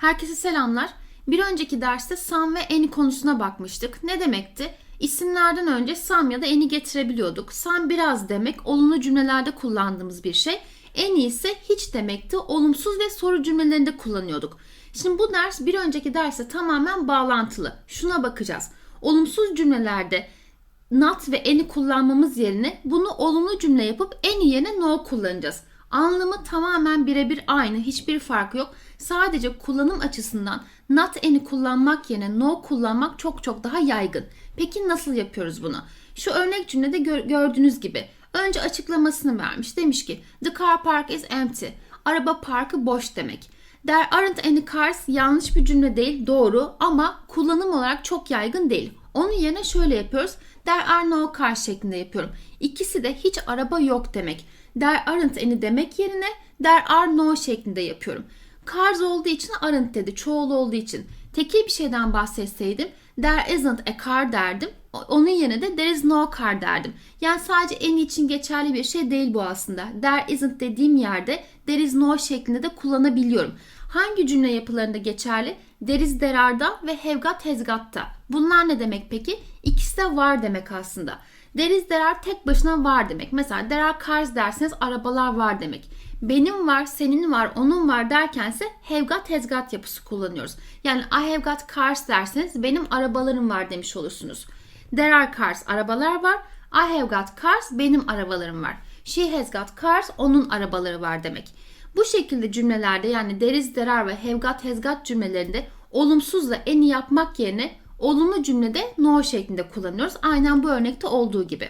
Herkese selamlar. Bir önceki derste sam ve eni konusuna bakmıştık. Ne demekti? İsimlerden önce sam ya da eni getirebiliyorduk. Sam biraz demek, olumlu cümlelerde kullandığımız bir şey. Eni ise hiç demekti. Olumsuz ve soru cümlelerinde kullanıyorduk. Şimdi bu ders bir önceki derse tamamen bağlantılı. Şuna bakacağız. Olumsuz cümlelerde not ve any kullanmamız yerine bunu olumlu cümle yapıp any yerine no kullanacağız. Anlamı tamamen birebir aynı, hiçbir fark yok. Sadece kullanım açısından not any kullanmak yerine no kullanmak çok çok daha yaygın. Peki nasıl yapıyoruz bunu? Şu örnek cümlede gör- gördüğünüz gibi önce açıklamasını vermiş. Demiş ki the car park is empty. Araba parkı boş demek. There aren't any cars yanlış bir cümle değil doğru ama kullanım olarak çok yaygın değil. Onun yerine şöyle yapıyoruz. There are no cars şeklinde yapıyorum. İkisi de hiç araba yok demek. There aren't any demek yerine there are no şeklinde yapıyorum. Cars olduğu için aren't dedi. Çoğul olduğu için. Tekil bir şeyden bahsetseydim there isn't a car derdim. Onun yerine de there is no car derdim. Yani sadece en için geçerli bir şey değil bu aslında. There isn't dediğim yerde there is no şeklinde de kullanabiliyorum. Hangi cümle yapılarında geçerli? There is there are'da ve have got has got'ta. Bunlar ne demek peki? İkisi de var demek aslında. There is tek başına var demek. Mesela there cars derseniz arabalar var demek. Benim var, senin var, onun var derkense have got has got yapısı kullanıyoruz. Yani I have got cars derseniz benim arabalarım var demiş olursunuz. There are cars arabalar var. I have got cars benim arabalarım var. She has got cars onun arabaları var demek. Bu şekilde cümlelerde yani there is there are ve have got has got cümlelerinde olumsuzla eni yapmak yerine olumlu cümlede no şeklinde kullanıyoruz. Aynen bu örnekte olduğu gibi.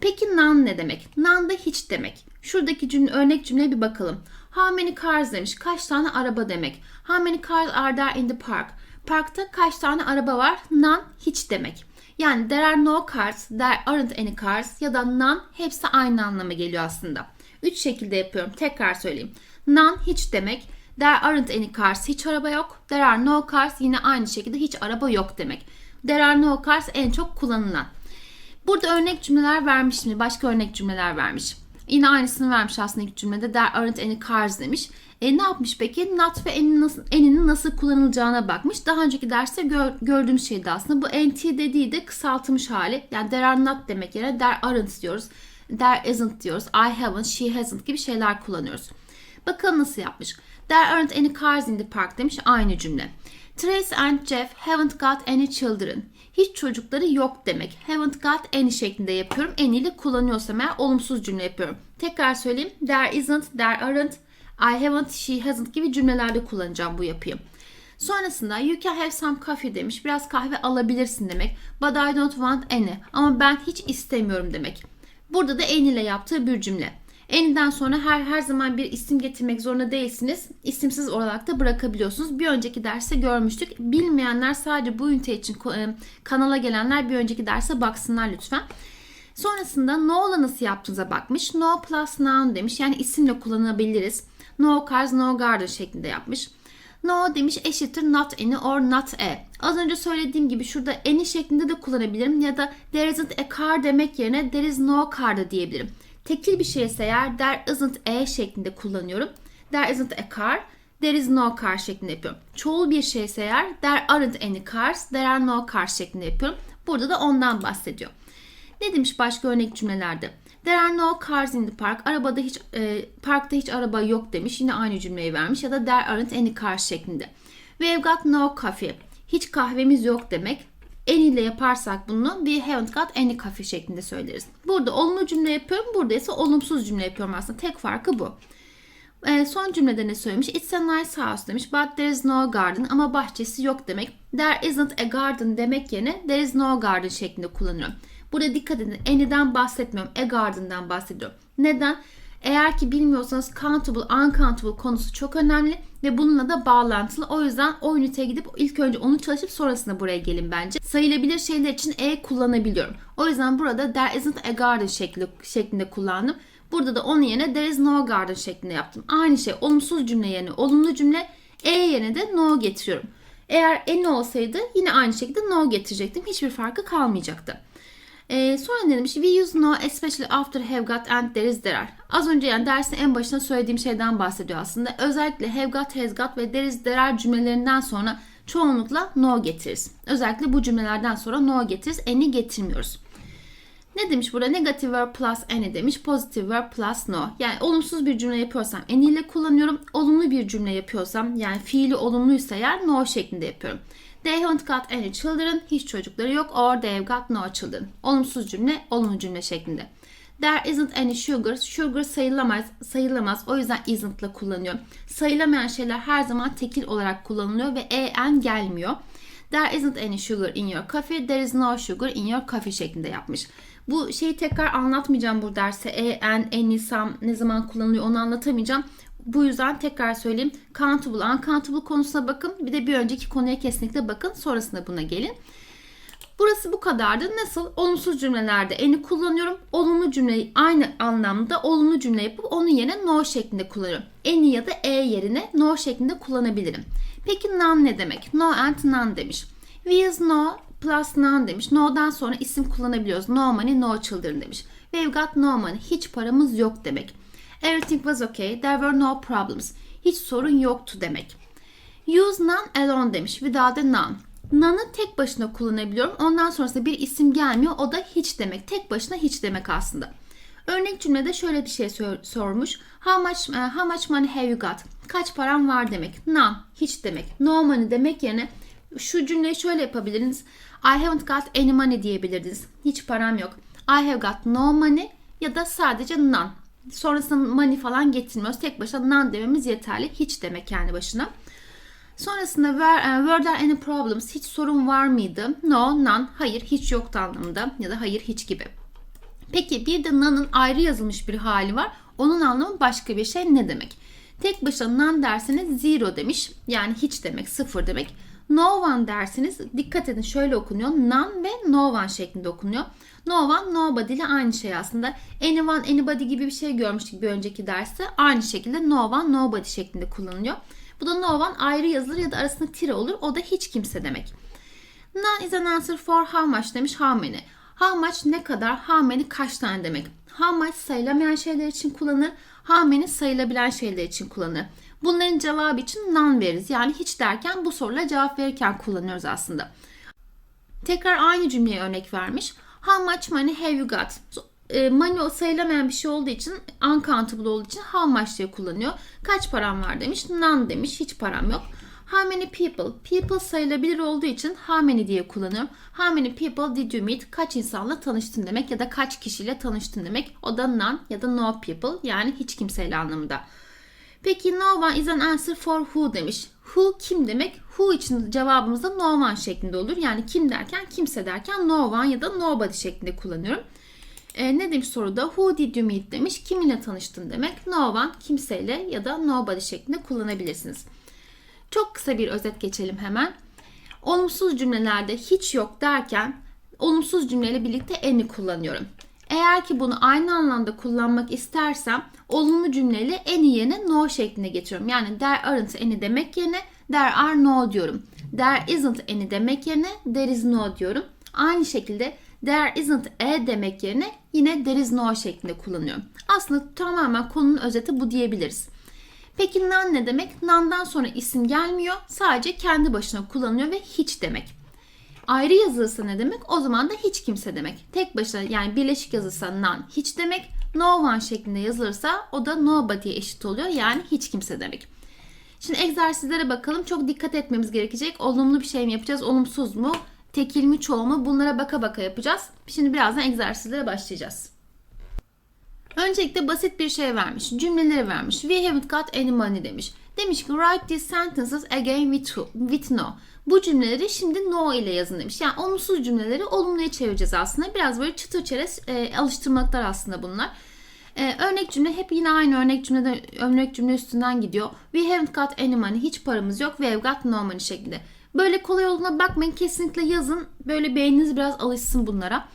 Peki none ne demek? None da hiç demek. Şuradaki cümle, örnek cümleye bir bakalım. How many cars demiş. Kaç tane araba demek. How many cars are there in the park? Parkta kaç tane araba var? None hiç demek. Yani there are no cars, there aren't any cars ya da none hepsi aynı anlama geliyor aslında. Üç şekilde yapıyorum. Tekrar söyleyeyim. None hiç demek. There aren't any cars hiç araba yok. There are no cars yine aynı şekilde hiç araba yok demek. There are no cars en çok kullanılan. Burada örnek cümleler vermiş mi? Başka örnek cümleler vermiş. Yine aynısını vermiş aslında ilk cümlede. There aren't any cars demiş. E ne yapmış peki? Not ve any'nin nasıl, any'nin nasıl kullanılacağına bakmış. Daha önceki derste gör, gördüğümüz şeydi aslında. Bu NT dediği de kısaltılmış hali. Yani there are not demek yerine there aren't diyoruz. There isn't diyoruz. I haven't, she hasn't gibi şeyler kullanıyoruz. Bakalım nasıl yapmış. There aren't any cars in the park demiş. Aynı cümle. Trace and Jeff haven't got any children. Hiç çocukları yok demek. Haven't got any şeklinde yapıyorum. Any ile kullanıyorsam eğer olumsuz cümle yapıyorum. Tekrar söyleyeyim. There isn't, there aren't, I haven't, she hasn't gibi cümlelerde kullanacağım bu yapıyı. Sonrasında you can have some coffee demiş. Biraz kahve alabilirsin demek. But I don't want any. Ama ben hiç istemiyorum demek. Burada da any ile yaptığı bir cümle. Any'den sonra her her zaman bir isim getirmek zorunda değilsiniz. İsimsiz olarak da bırakabiliyorsunuz. Bir önceki derste görmüştük. Bilmeyenler sadece bu ünite için e, kanala gelenler bir önceki derse baksınlar lütfen. Sonrasında no'la nasıl yaptığınıza bakmış. No plus noun demiş. Yani isimle kullanabiliriz. No cars, no garden şeklinde yapmış. No demiş eşittir not any or not a. Az önce söylediğim gibi şurada any şeklinde de kullanabilirim ya da there isn't a car demek yerine there is no car da diyebilirim. Tekil bir şeyse eğer there isn't a şeklinde kullanıyorum. There isn't a car, there is no car şeklinde yapıyorum. Çoğul bir şeyse eğer there aren't any cars, there are no cars şeklinde yapıyorum. Burada da ondan bahsediyor. Ne demiş başka örnek cümlelerde? There are no cars in the park. Arabada hiç e, parkta hiç araba yok demiş. Yine aynı cümleyi vermiş ya da there aren't any cars şeklinde. We have got no coffee. Hiç kahvemiz yok demek. Any ile yaparsak bunu we haven't got any coffee şeklinde söyleriz. Burada olumlu cümle yapıyorum. Burada ise olumsuz cümle yapıyorum aslında. Tek farkı bu. E, son cümlede ne söylemiş? It's a nice house demiş. But there is no garden. Ama bahçesi yok demek. There isn't a garden demek yerine there is no garden şeklinde kullanıyorum. Burada dikkat edin. Any'den bahsetmiyorum. A garden'dan bahsediyorum. Neden? Eğer ki bilmiyorsanız countable, uncountable konusu çok önemli ve bununla da bağlantılı. O yüzden o üniteye gidip ilk önce onu çalışıp sonrasında buraya gelin bence. Sayılabilir şeyler için e kullanabiliyorum. O yüzden burada there isn't a garden şekli, şeklinde kullandım. Burada da onun yerine there is no garden şeklinde yaptım. Aynı şey olumsuz cümle yerine olumlu cümle e yerine de no getiriyorum. Eğer e ne olsaydı yine aynı şekilde no getirecektim. Hiçbir farkı kalmayacaktı. Ee, sonra demiş? We use no especially after have got and there is there are. Az önce yani dersin en başına söylediğim şeyden bahsediyor aslında. Özellikle have got, has got ve there is there are cümlelerinden sonra çoğunlukla no getiririz. Özellikle bu cümlelerden sonra no getiririz. Any getirmiyoruz. Ne demiş burada? Negative verb plus any demiş. Positive verb plus no. Yani olumsuz bir cümle yapıyorsam any ile kullanıyorum. Olumlu bir cümle yapıyorsam yani fiili olumluysa eğer no şeklinde yapıyorum. They haven't got any children. Hiç çocukları yok. Or they've got no children. Olumsuz cümle, olumlu cümle şeklinde. There isn't any sugar. Sugar sayılamaz, sayılamaz. O yüzden isn't ile kullanıyorum. Sayılamayan şeyler her zaman tekil olarak kullanılıyor ve en gelmiyor. There isn't any sugar in your coffee. There is no sugar in your coffee şeklinde yapmış. Bu şeyi tekrar anlatmayacağım bu derse. E, en, any, some ne zaman kullanılıyor onu anlatamayacağım. Bu yüzden tekrar söyleyeyim. Countable, uncountable konusuna bakın. Bir de bir önceki konuya kesinlikle bakın. Sonrasında buna gelin. Burası bu kadardı. Nasıl? Olumsuz cümlelerde eni kullanıyorum. Olumlu cümleyi aynı anlamda olumlu cümle yapıp onun yerine no şeklinde kullanıyorum. Eni ya da e yerine no şeklinde kullanabilirim. Peki none ne demek? No and none demiş. We use no plus none demiş. No'dan sonra isim kullanabiliyoruz. No money, no children demiş. We've got no money. Hiç paramız yok demek. Everything was okay. There were no problems. Hiç sorun yoktu demek. Use none alone demiş. Without a none. None'ı tek başına kullanabiliyorum. Ondan sonrasında bir isim gelmiyor. O da hiç demek. Tek başına hiç demek aslında. Örnek cümlede şöyle bir şey sor- sormuş. How much, uh, how much money have you got? Kaç param var demek. None. Hiç demek. No money demek yerine şu cümleyi şöyle yapabilirsiniz. I haven't got any money diyebilirdiniz. Hiç param yok. I have got no money ya da sadece none. Sonrasında money falan getirmiyoruz. Tek başına none dememiz yeterli. Hiç demek kendi başına. Sonrasında were, uh, were there any problems? Hiç sorun var mıydı? No, none. Hayır, hiç yoktu anlamında. Ya da hayır, hiç gibi. Peki bir de none'ın ayrı yazılmış bir hali var. Onun anlamı başka bir şey ne demek? Tek başına none derseniz zero demiş. Yani hiç demek, sıfır demek. No one derseniz dikkat edin şöyle okunuyor. None ve no one şeklinde okunuyor. No one, nobody ile aynı şey aslında. Anyone, anybody gibi bir şey görmüştük bir önceki derste. Aynı şekilde no one, nobody şeklinde kullanılıyor. Bu da no one ayrı yazılır ya da arasında tire olur. O da hiç kimse demek. None is an answer for how much demiş how many. How much ne kadar, how many kaç tane demek. How much sayılamayan şeyler için kullanılır. How many sayılabilen şeyler için kullanılır. Bunların cevabı için none veririz. Yani hiç derken bu sorulara cevap verirken kullanıyoruz aslında. Tekrar aynı cümleye örnek vermiş. How much money have you got? E, money sayılamayan bir şey olduğu için uncountable olduğu için how much diye kullanıyor. Kaç param var demiş. None demiş. Hiç param yok. How many people? People sayılabilir olduğu için how many diye kullanıyorum. How many people did you meet? Kaç insanla tanıştın demek ya da kaç kişiyle tanıştın demek. O da none ya da no people yani hiç kimseyle anlamında. Peki no one is an answer for who demiş. Who kim demek? Who için cevabımız da no one şeklinde olur. Yani kim derken kimse derken no one ya da nobody şeklinde kullanıyorum. E, ne demiş soruda? Who did you meet demiş. Kiminle tanıştın demek. No one kimseyle ya da nobody şeklinde kullanabilirsiniz. Çok kısa bir özet geçelim hemen. Olumsuz cümlelerde hiç yok derken olumsuz cümleyle birlikte any kullanıyorum. Eğer ki bunu aynı anlamda kullanmak istersem olumlu cümleyle any yerine no şeklinde geçiyorum. Yani there aren't any demek yerine there are no diyorum. There isn't any demek yerine there is no diyorum. Aynı şekilde there isn't a demek yerine yine there is no şeklinde kullanıyorum. Aslında tamamen konunun özeti bu diyebiliriz. Peki none ne demek? None'dan sonra isim gelmiyor. Sadece kendi başına kullanılıyor ve hiç demek. Ayrı yazılırsa ne demek? O zaman da hiç kimse demek. Tek başına yani birleşik yazılırsa none hiç demek. No one şeklinde yazılırsa o da nobody'ye eşit oluyor. Yani hiç kimse demek. Şimdi egzersizlere bakalım. Çok dikkat etmemiz gerekecek. Olumlu bir şey mi yapacağız? Olumsuz mu? Tekil mi? Çoğul mu? Bunlara baka baka yapacağız. Şimdi birazdan egzersizlere başlayacağız. Öncelikle basit bir şey vermiş. Cümleleri vermiş. We haven't got any money demiş. Demiş ki write these sentences again with, with no. Bu cümleleri şimdi no ile yazın demiş. Yani olumsuz cümleleri olumluya çevireceğiz aslında. Biraz böyle çıtır çerez e, alıştırmalıklar aslında bunlar. E, örnek cümle hep yine aynı örnek cümlede örnek cümle üstünden gidiyor. We haven't got any money. Hiç paramız yok. We have got no money şeklinde. Böyle kolay olduğuna bakmayın. Kesinlikle yazın. Böyle beyniniz biraz alışsın bunlara.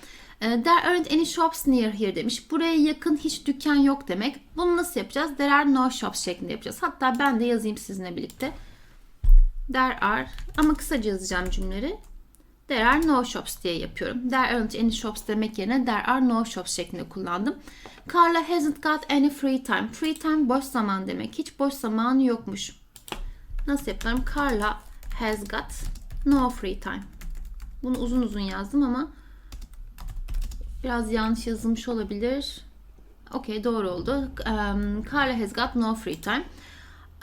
There aren't any shops near here demiş. Buraya yakın hiç dükkan yok demek. Bunu nasıl yapacağız? There are no shops şeklinde yapacağız. Hatta ben de yazayım sizinle birlikte. There are ama kısaca yazacağım cümleleri. There are no shops diye yapıyorum. There aren't any shops demek yerine there are no shops şeklinde kullandım. Carla hasn't got any free time. Free time boş zaman demek. Hiç boş zamanı yokmuş. Nasıl yapalım? Carla has got no free time. Bunu uzun uzun yazdım ama biraz yanlış yazılmış olabilir. Okey doğru oldu. Um, Carla has got no free time.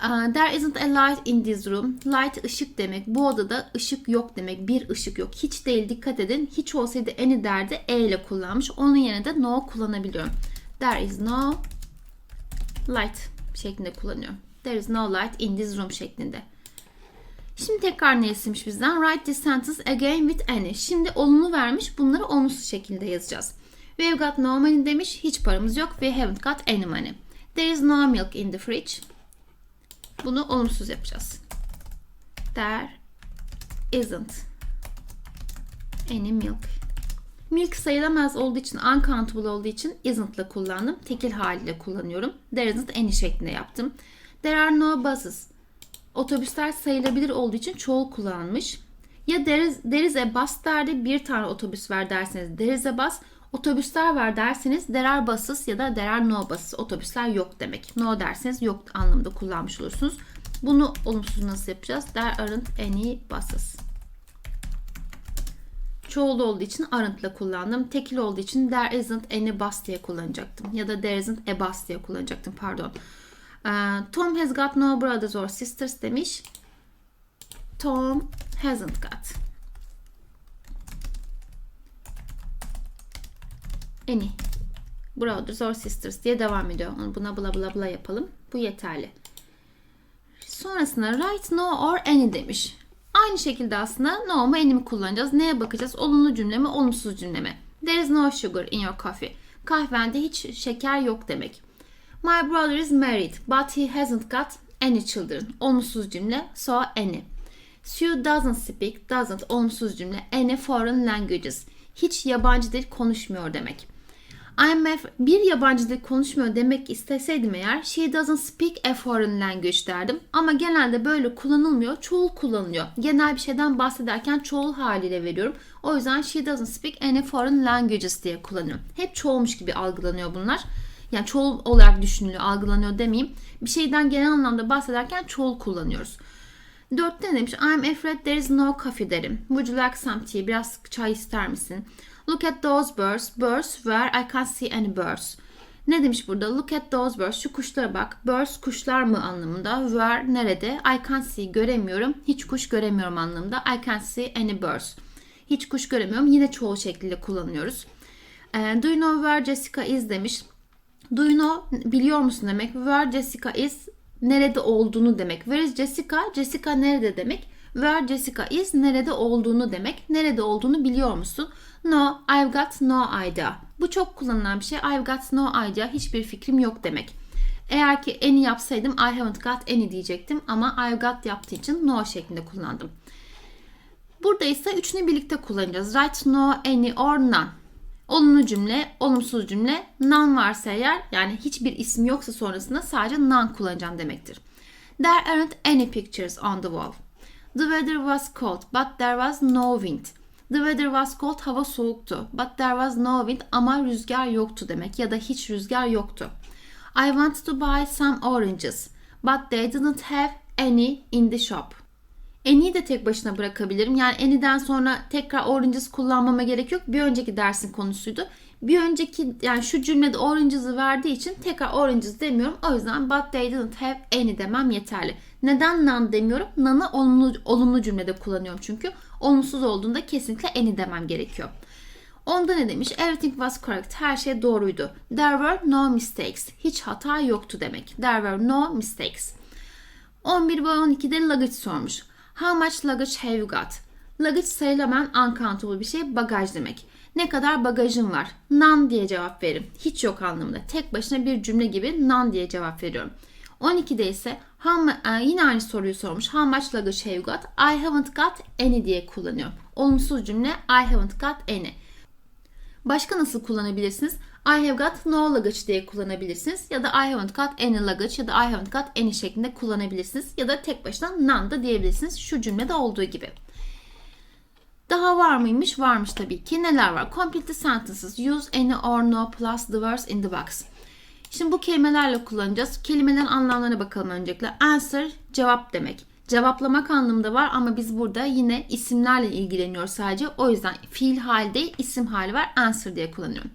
Uh, there isn't a light in this room. Light ışık demek. Bu odada ışık yok demek. Bir ışık yok. Hiç değil dikkat edin. Hiç olsaydı any derdi e ile kullanmış. Onun yerine de no kullanabiliyorum. There is no light şeklinde kullanıyorum. There is no light in this room şeklinde. Şimdi tekrar ne istemiş bizden? Write this sentence again with any. Şimdi olumlu vermiş. Bunları olumsuz şekilde yazacağız. We have got no money demiş. Hiç paramız yok. We haven't got any money. There is no milk in the fridge. Bunu olumsuz yapacağız. There isn't any milk. Milk sayılamaz olduğu için, uncountable olduğu için isn't'la kullandım. Tekil haliyle kullanıyorum. There isn't any şeklinde yaptım. There are no buses. Otobüsler sayılabilir olduğu için çoğul kullanmış. Ya is a bus derdi bir tane otobüs var derseniz a bus. Otobüsler var derseniz are buses ya da there are no buses. Otobüsler yok demek. No derseniz yok anlamında kullanmış olursunuz. Bunu olumsuz nasıl yapacağız? There aren't any buses. Çoğul olduğu için aren't'la kullandım. Tekil olduğu için there isn't any bus diye kullanacaktım. Ya da there isn't a bus diye kullanacaktım. Pardon. Tom has got no brothers or sisters demiş. Tom hasn't got. Any brothers or sisters diye devam ediyor. Onu buna bla bla bla yapalım. Bu yeterli. Sonrasında write no or any demiş. Aynı şekilde aslında no mu any mi kullanacağız. Neye bakacağız? Olumlu cümle mi, olumsuz cümle mi? There is no sugar in your coffee. Kahvende hiç şeker yok demek. My brother is married but he hasn't got any children. Olumsuz cümle so any. Sue doesn't speak, doesn't olumsuz cümle any foreign languages. Hiç yabancı dil konuşmuyor demek. I'm a, bir yabancı dil konuşmuyor demek isteseydim eğer she doesn't speak a foreign language derdim. Ama genelde böyle kullanılmıyor. Çoğul kullanılıyor. Genel bir şeyden bahsederken çoğul haliyle veriyorum. O yüzden she doesn't speak any foreign languages diye kullanıyorum. Hep çoğulmuş gibi algılanıyor bunlar. Yani çoğul olarak düşünülüyor, algılanıyor demeyeyim. Bir şeyden genel anlamda bahsederken çoğul kullanıyoruz. Dörtte demiş I'm afraid there is no coffee derim. Would you like some tea? Biraz çay ister misin? Look at those birds. Birds where I can't see any birds. Ne demiş burada? Look at those birds. Şu kuşlara bak. Birds kuşlar mı anlamında. Where nerede? I can't see göremiyorum. Hiç kuş göremiyorum anlamında. I can't see any birds. Hiç kuş göremiyorum. Yine çoğu şekilde kullanıyoruz. do you know where Jessica is demiş. Do you know biliyor musun demek. Where Jessica is nerede olduğunu demek. Where is Jessica? Jessica nerede demek. Where Jessica is nerede olduğunu demek. Nerede olduğunu biliyor musun? No, I've got no idea. Bu çok kullanılan bir şey. I've got no idea. Hiçbir fikrim yok demek. Eğer ki any yapsaydım I haven't got any diyecektim ama I've got yaptığı için no şeklinde kullandım. Burada ise üçünü birlikte kullanacağız. Write no, any or none. Olumlu cümle, olumsuz cümle, none varsa eğer yani hiçbir isim yoksa sonrasında sadece none kullanacağım demektir. There aren't any pictures on the wall. The weather was cold but there was no wind. The weather was cold, hava soğuktu. But there was no wind ama rüzgar yoktu demek ya da hiç rüzgar yoktu. I wanted to buy some oranges but they didn't have any in the shop. Any'yi de tek başına bırakabilirim. Yani any'den sonra tekrar oranges kullanmama gerek yok. Bir önceki dersin konusuydu. Bir önceki yani şu cümlede oranges'ı verdiği için tekrar oranges demiyorum. O yüzden but they didn't have any demem yeterli. Neden none demiyorum? None'ı olumlu, olumlu cümlede kullanıyorum çünkü. Olumsuz olduğunda kesinlikle any demem gerekiyor. Onda ne demiş? Everything was correct. Her şey doğruydu. There were no mistakes. Hiç hata yoktu demek. There were no mistakes. 11 ve 12'de luggage sormuş. How much luggage have you got? Luggage sayılamayan uncountable bir şey bagaj demek. Ne kadar bagajım var? None diye cevap veririm. Hiç yok anlamında. Tek başına bir cümle gibi none diye cevap veriyorum. 12'de ise how, yine aynı soruyu sormuş. How much luggage have you got? I haven't got any diye kullanıyorum. Olumsuz cümle I haven't got any. Başka nasıl kullanabilirsiniz? I have got no luggage diye kullanabilirsiniz. Ya da I haven't got any luggage ya da I haven't got any şeklinde kullanabilirsiniz. Ya da tek başına none da diyebilirsiniz. Şu cümlede olduğu gibi. Daha var mıymış? Varmış tabii ki. Neler var? Complete the sentences. Use any or no plus the words in the box. Şimdi bu kelimelerle kullanacağız. Kelimelerin anlamlarına bakalım öncelikle. Answer cevap demek. Cevaplamak anlamında var ama biz burada yine isimlerle ilgileniyoruz sadece. O yüzden fiil hali değil isim hali var. Answer diye kullanıyorum.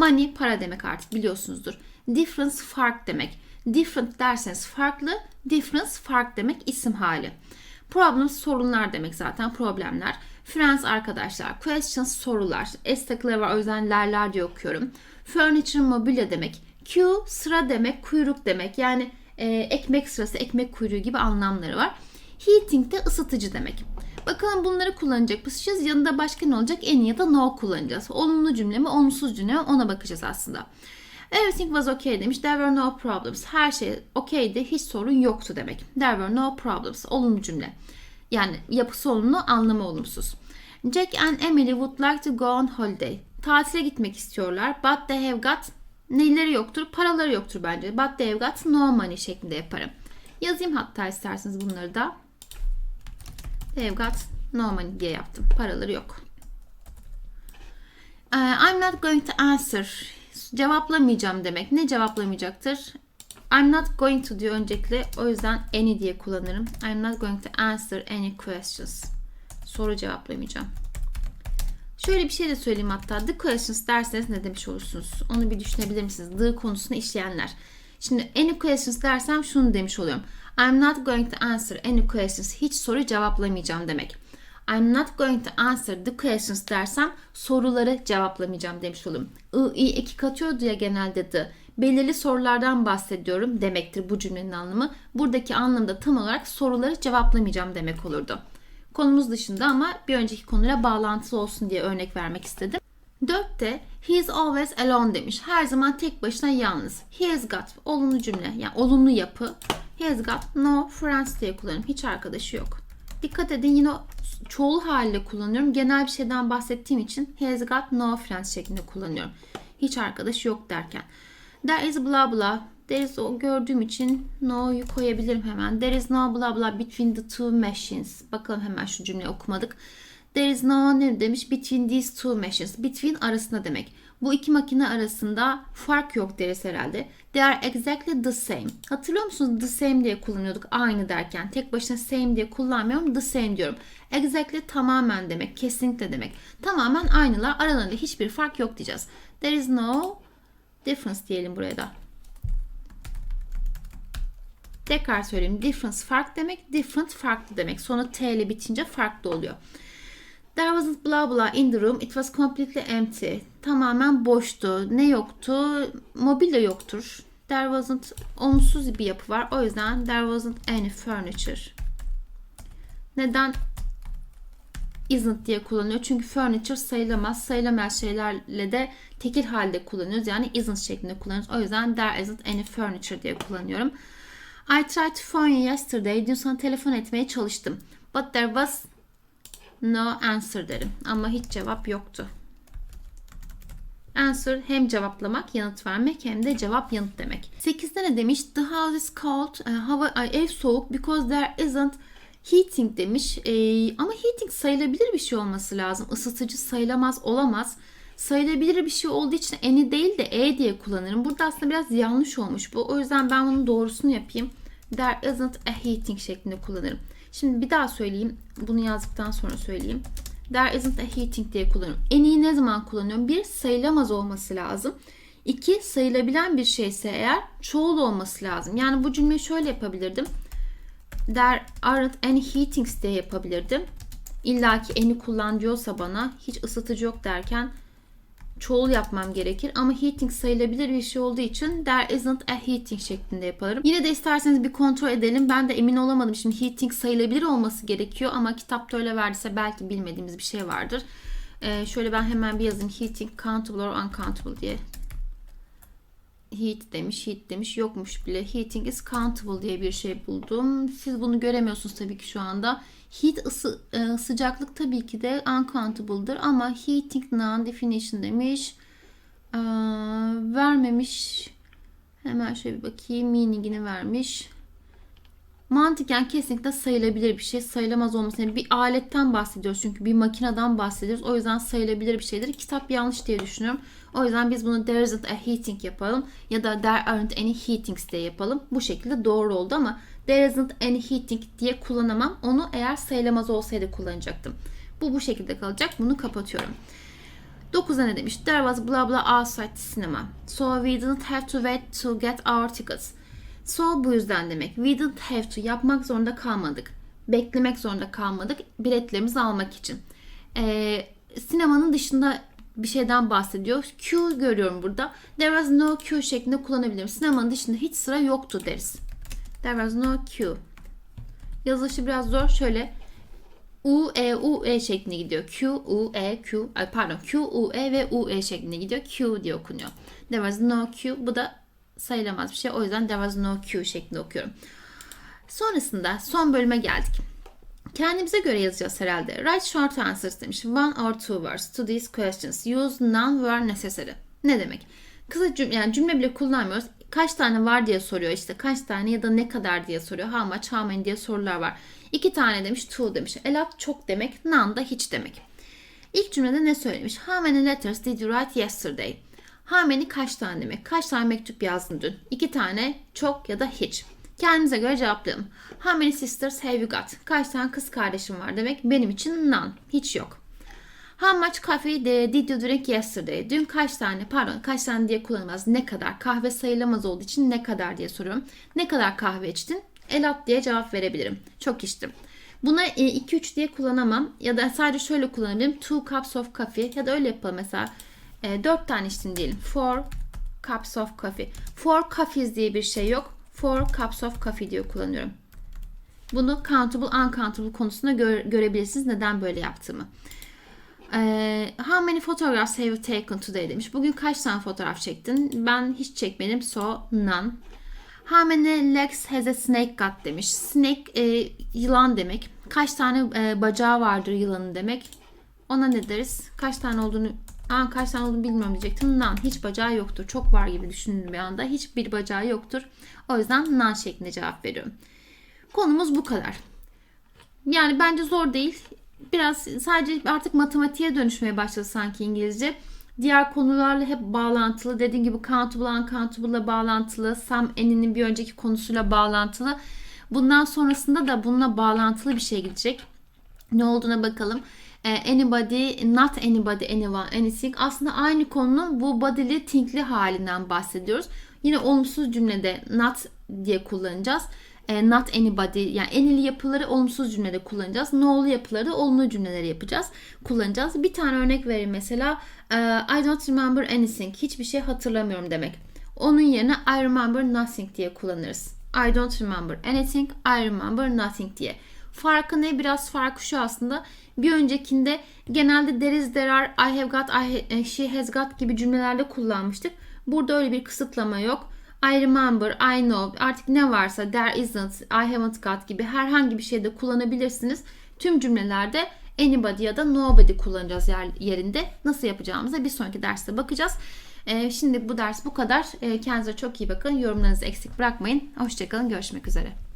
Money para demek artık biliyorsunuzdur. Difference fark demek. Different derseniz farklı. Difference fark demek isim hali. Problems sorunlar demek zaten problemler. Friends arkadaşlar. Questions sorular. S takıları var o yüzden lerler diye okuyorum. Furniture mobilya demek. Q sıra demek, kuyruk demek. Yani e, ekmek sırası, ekmek kuyruğu gibi anlamları var. Heating de ısıtıcı demek. Bakalım bunları kullanacak mısınız? Yanında başka ne olacak? En ya da no kullanacağız. Olumlu cümle mi, olumsuz cümle mi ona bakacağız aslında. Everything was okay demiş. There were no problems. Her şey okeydi. Hiç sorun yoktu demek. There were no problems. Olumlu cümle. Yani yapısı olumlu, anlamı olumsuz. Jack and Emily would like to go on holiday. Tatile gitmek istiyorlar. But they have got neleri yoktur? Paraları yoktur bence. But they have got no money şeklinde yaparım. Yazayım hatta isterseniz bunları da. They have got no money diye yaptım. Paraları yok. Uh, I'm not going to answer. Cevaplamayacağım demek. Ne cevaplamayacaktır? I'm not going to diyor öncelikle. O yüzden any diye kullanırım. I'm not going to answer any questions. Soru cevaplamayacağım. Şöyle bir şey de söyleyeyim hatta. The questions derseniz ne demiş olursunuz? Onu bir düşünebilir misiniz? The konusunu işleyenler. Şimdi any questions dersem şunu demiş oluyorum. I'm not going to answer any questions. Hiç soru cevaplamayacağım demek. I'm not going to answer the questions dersem soruları cevaplamayacağım demiş olurum. I, i eki katıyordu ya genelde the. Belirli sorulardan bahsediyorum demektir bu cümlenin anlamı. Buradaki anlamda tam olarak soruları cevaplamayacağım demek olurdu. Konumuz dışında ama bir önceki konuyla bağlantılı olsun diye örnek vermek istedim. Dörtte he is always alone demiş. Her zaman tek başına yalnız. He has got olumlu cümle yani olumlu yapı. He has got no friends diye kullanıyorum. Hiç arkadaşı yok. Dikkat edin yine çoğul haliyle kullanıyorum. Genel bir şeyden bahsettiğim için he has got no friends şeklinde kullanıyorum. Hiç arkadaş yok derken. There is blah blah. There is o gördüğüm için no'yu koyabilirim hemen. There is no blah blah between the two machines. Bakalım hemen şu cümleyi okumadık. There is no ne demiş? Between these two machines. Between arasında demek. Bu iki makine arasında fark yok deriz herhalde. They are exactly the same. Hatırlıyor musunuz? The same diye kullanıyorduk aynı derken. Tek başına same diye kullanmıyorum. The same diyorum. Exactly tamamen demek. Kesinlikle demek. Tamamen aynılar. Aralarında hiçbir fark yok diyeceğiz. There is no difference diyelim buraya da. Tekrar söyleyeyim. Difference fark demek. Different farklı demek. Sonu T ile bitince farklı oluyor. There wasn't blah blah in the room. It was completely empty. Tamamen boştu. Ne yoktu? Mobilya yoktur. There wasn't olumsuz bir yapı var. O yüzden there wasn't any furniture. Neden isn't diye kullanıyor? Çünkü furniture sayılamaz. Sayılamaz şeylerle de tekil halde kullanıyoruz. Yani isn't şeklinde kullanıyoruz. O yüzden there isn't any furniture diye kullanıyorum. I tried to phone you yesterday. Dün sana telefon etmeye çalıştım. But there was no answer derim. Ama hiç cevap yoktu. Answer hem cevaplamak, yanıt vermek hem de cevap yanıt demek. 8'de ne demiş? The house is cold. E, hava ev soğuk because there isn't heating demiş. E, ama heating sayılabilir bir şey olması lazım. Isıtıcı sayılamaz olamaz. Sayılabilir bir şey olduğu için any değil de e diye kullanırım. Burada aslında biraz yanlış olmuş bu. O yüzden ben bunun doğrusunu yapayım. There isn't a heating şeklinde kullanırım. Şimdi bir daha söyleyeyim. Bunu yazdıktan sonra söyleyeyim. There isn't a heating diye kullanıyorum. En iyi ne zaman kullanıyorum? Bir, sayılamaz olması lazım. İki, sayılabilen bir şeyse eğer çoğul olması lazım. Yani bu cümleyi şöyle yapabilirdim. There aren't any heatings diye yapabilirdim. İlla ki any kullan diyorsa bana hiç ısıtıcı yok derken çoğul yapmam gerekir. Ama heating sayılabilir bir şey olduğu için there isn't a heating şeklinde yaparım. Yine de isterseniz bir kontrol edelim. Ben de emin olamadım. Şimdi heating sayılabilir olması gerekiyor ama kitapta öyle verdiyse belki bilmediğimiz bir şey vardır. Ee, şöyle ben hemen bir yazayım. Heating countable or uncountable diye. Heat demiş, heat demiş. Yokmuş bile. Heating is countable diye bir şey buldum. Siz bunu göremiyorsunuz tabii ki şu anda. Heat ısı, e, sıcaklık tabii ki de uncountable'dır ama heating non definition demiş. Ee, vermemiş. Hemen şöyle bir bakayım. Meaning'ini vermiş. Mantıken kesinlikle sayılabilir bir şey. Sayılamaz olması. Yani bir aletten bahsediyoruz çünkü bir makineden bahsediyoruz. O yüzden sayılabilir bir şeydir. Kitap yanlış diye düşünüyorum. O yüzden biz bunu there isn't a heating yapalım ya da there aren't any heatings diye yapalım. Bu şekilde doğru oldu ama there isn't any heating diye kullanamam. Onu eğer sayılamaz olsaydı kullanacaktım. Bu bu şekilde kalacak. Bunu kapatıyorum. 9'a ne demiş? There was blah blah outside the cinema. So we didn't have to wait to get our tickets. So bu yüzden demek. We didn't have to yapmak zorunda kalmadık. Beklemek zorunda kalmadık biletlerimizi almak için. Ee, sinemanın dışında bir şeyden bahsediyor. Q görüyorum burada. There was no Q şeklinde kullanabilirim. Sinemanın dışında hiç sıra yoktu deriz. There was no Q. Yazılışı biraz zor. Şöyle U, E, U, E şeklinde gidiyor. Q, U, E, Q, pardon Q, U, E ve U, E şeklinde gidiyor. Q diye okunuyor. There was no Q. Bu da sayılamaz bir şey. O yüzden there was no Q şeklinde okuyorum. Sonrasında son bölüme geldik. Kendimize göre yazacağız herhalde. Write short answers demiş. One or two words to these questions. Use none where necessary. Ne demek? Kısa cümle, yani cümle bile kullanmıyoruz. Kaç tane var diye soruyor işte. Kaç tane ya da ne kadar diye soruyor. How much, how many diye sorular var. İki tane demiş, two demiş. A lot çok demek, none da hiç demek. İlk cümlede ne söylemiş? How many letters did you write yesterday? Many kaç tane demek? Kaç tane mektup yazdın dün? İki tane, çok ya da hiç. Kendimize göre cevaplayalım. How many sisters have you got? Kaç tane kız kardeşim var demek? Benim için none. Hiç yok. How much coffee did you drink yesterday? Dün kaç tane, pardon kaç tane diye kullanılmaz. Ne kadar? Kahve sayılamaz olduğu için ne kadar diye soruyorum. Ne kadar kahve içtin? Elat diye cevap verebilirim. Çok içtim. Buna 2-3 diye kullanamam. Ya da sadece şöyle kullanabilirim. 2 cups of coffee. Ya da öyle yapalım mesela. 4 tane içtin diyelim. 4 cups of coffee. 4 coffees diye bir şey yok. 4 cups of coffee diye kullanıyorum. Bunu countable, uncountable konusunda gö- görebilirsiniz neden böyle yaptığımı. Ee, how many photographs have you taken today demiş. Bugün kaç tane fotoğraf çektin? Ben hiç çekmedim. So none. How many legs has a snake got demiş. Snake e, yılan demek. Kaç tane e, bacağı vardır yılanın demek. Ona ne deriz? Kaç tane olduğunu Aa, kaç tane olduğunu bilmiyorum diyecektim. None. Hiç bacağı yoktur. Çok var gibi düşündüm bir anda. Hiçbir bacağı yoktur. O yüzden none şeklinde cevap veriyorum. Konumuz bu kadar. Yani bence zor değil. Biraz sadece artık matematiğe dönüşmeye başladı sanki İngilizce. Diğer konularla hep bağlantılı. Dediğim gibi countable, uncountable'la bağlantılı. Some any'nin bir önceki konusuyla bağlantılı. Bundan sonrasında da bununla bağlantılı bir şey gidecek. Ne olduğuna bakalım. Anybody, not anybody, anyone, anything. Aslında aynı konunun bu body'li, think'li halinden bahsediyoruz. Yine olumsuz cümlede not diye kullanacağız. Not anybody yani enili yapıları olumsuz cümlede kullanacağız. No'lu yapıları olumlu cümleleri yapacağız. Kullanacağız. Bir tane örnek vereyim mesela. I don't remember anything. Hiçbir şey hatırlamıyorum demek. Onun yerine I remember nothing diye kullanırız. I don't remember anything. I remember nothing diye. Farkı ne? Biraz farkı şu aslında. Bir öncekinde genelde there is, there are, I have got, I, she has got gibi cümlelerde kullanmıştık. Burada öyle bir kısıtlama yok. I remember, I know artık ne varsa there isn't, I haven't got gibi herhangi bir şeyde kullanabilirsiniz. Tüm cümlelerde anybody ya da nobody kullanacağız yer, yerinde. Nasıl yapacağımıza bir sonraki derste bakacağız. Ee, şimdi bu ders bu kadar. Ee, kendinize çok iyi bakın. Yorumlarınızı eksik bırakmayın. Hoşçakalın. Görüşmek üzere.